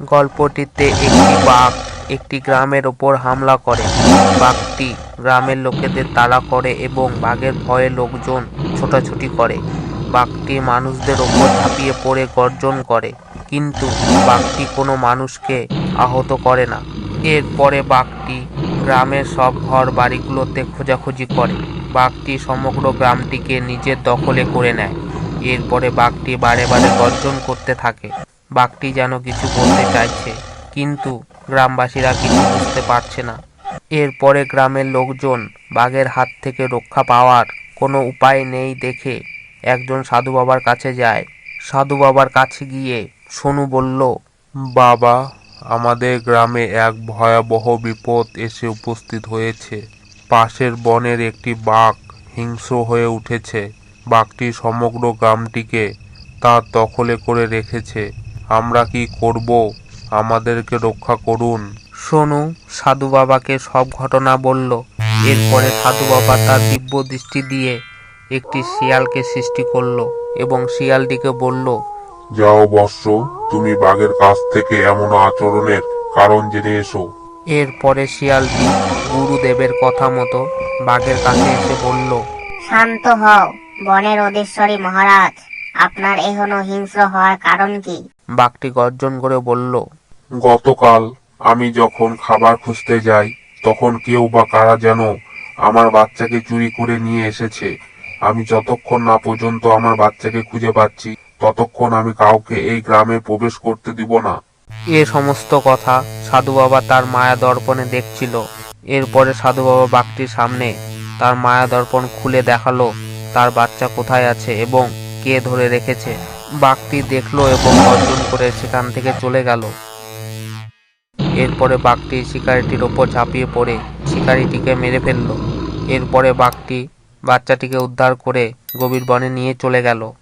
গল্পটিতে একটি বাঘ একটি গ্রামের ওপর হামলা করে। বাঘটি গ্রামের লোকেদের তাড়া করে এবং বাঘের ভয়ে লোকজন ছোটাছুটি করে। বাঘটি মানুষদের ওপর ঝাঁপিয়ে পড়ে, গর্জন করে। কিন্তু বাঘটি কোনো মানুষকে আহত করে না। এরপরে বাঘটি গ্রামের সব ঘর বাড়িগুলোতে খোঁজাখুঁজি করে। বাঘটি সমগ্র গ্রামটিকে নিজের দখলে করে নেয়। এরপরে বাঘটি বারে বারে গর্জন করতে থাকে। বাঘটি যেন কিছু বলতে চাইছে, কিন্তু গ্রামবাসীরা কিছু বুঝতে পারছে না। এরপরে গ্রামের লোকজন বাঘের হাত থেকে রক্ষা পাওয়ার কোনো উপায় নেই দেখে একজন সাধু বাবার কাছে যায়। সাধু বাবার কাছে গিয়ে সোনু বলল, বাবা, আমাদের গ্রামে এক ভয়াবহ বিপদ এসে উপস্থিত হয়েছে। পাশের বনের একটি বাঘ হিংস্র হয়ে উঠেছে। বাঘটি সমগ্র গ্রামটিকে তার দখলে করে রেখেছে। আমরা কি করব? আমাদেরকে রক্ষা করুন। সোনু সাধু বাবাকে সব ঘটনা বলল। এরপরে সাধু বাবা তার দিব্য দৃষ্টি দিয়ে একটি শিয়ালকে সৃষ্টি করল এবং শিয়ালটিকে বলল যাও বৎস তুমি বাঘের কাছ থেকে এমন আচরণের কারণ জেনে এসো। এরপরে শিয়ালটি গুরুদেবের কথা মতো বাঘের কাছে এসে বলল শান্ত হও বনের অধীশ্বরী মহারাজ আপনার এখনও হিংস্র হওয়ার কারণ কি? বাঘটি গর্জন করে বলল গতকাল আমি যখন খাবার খুঁজতে যাই তখন কেউ বা কারা যেন আমার বাচ্চাকে চুরি করে নিয়ে এসেছে। আমি যতক্ষণ না পর্যন্ত আমার বাচ্চাকে খুঁজে পাচ্ছি ততক্ষণ আমি কাউকে এই গ্রামে প্রবেশ করতে দিব না। এ সমস্ত কথা সাধু বাবা তার মায়া দর্পণে দেখছিল। এরপরে সাধু বাবা বাঘটির সামনে তার মায়া দর্পণ খুলে দেখাল তার বাচ্চা কোথায় আছে এবং কে ধরে রেখেছে? বাঘটি দেখল এবং অর্জন করে সেখান থেকে চলে গেল। এরপরে বাঘটি শিকারিটির ওপর ঝাঁপিয়ে পড়ে, শিকারিটিকে মেরে ফেলল। এরপরে বাঘটি বাচ্চাটিকে উদ্ধার করে গভীর বনে নিয়ে চলে গেল।